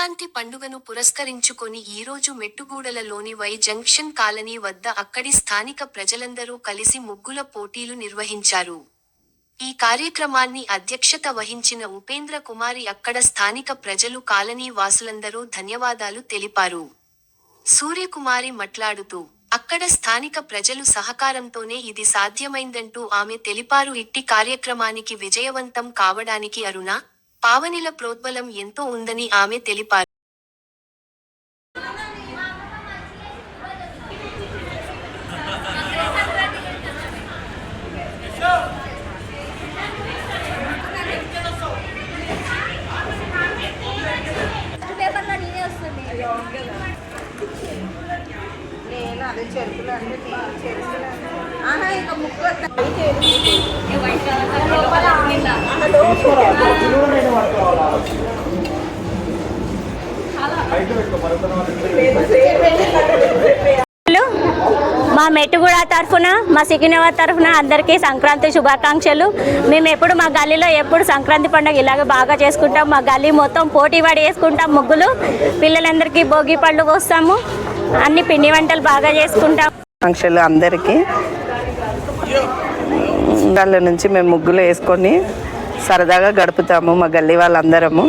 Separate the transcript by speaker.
Speaker 1: సంక్రాంతి పండుగను పురస్కరించుకొని ఈరోజు మెట్టుగూడలలోని వై జంక్షన్ కాలనీ వద్ద అక్కడి స్థానిక ప్రజలందరూ కలిసి ముగ్గుల పోటీలు నిర్వహించారు. ఈ కార్యక్రమాన్ని అధ్యక్షత వహించిన ఉపేంద్ర కుమారి అక్కడ స్థానిక ప్రజలు కాలనీ వాసులందరూ ధన్యవాదాలు తెలిపారు. సూర్యకుమారి మాట్లాడుతూ అక్కడ స్థానిక ప్రజలు సహకారంతోనే ఇది సాధ్యమైందంటూ ఆమె తెలిపారు. ఇట్టి కార్యక్రమానికి విజయవంతం కావడానికి అరుణ పావనిల ప్రోద్బలం ఎంతో ఉందని ఆమె తెలిపారు.
Speaker 2: నేను
Speaker 3: అదే చెరుకులు అన్నీ చెరుకులు ఆహా ఇంకా ముగ్గు
Speaker 4: హలో. మా మెట్టుగూడ తరఫున మా సికినాబాద్ తరఫున అందరికీ సంక్రాంతి శుభాకాంక్షలు. మేము ఎప్పుడు మా గల్లీలో ఎప్పుడు సంక్రాంతి పండుగ ఇలాగ బాగా చేసుకుంటాం. మా గల్లీ మొత్తం పోటీ పడి వేసుకుంటాం ముగ్గులు. పిల్లలందరికీ భోగి పళ్ళు పోస్తాము అన్ని పిండి వంటలు బాగా చేసుకుంటాం.
Speaker 3: ఆకాంక్షలు అందరికీ. గల్ల నుంచి మేము ముగ్గులు వేసుకొని సరదాగా గడుపుతాము మా గల్లీ వాళ్ళందరము.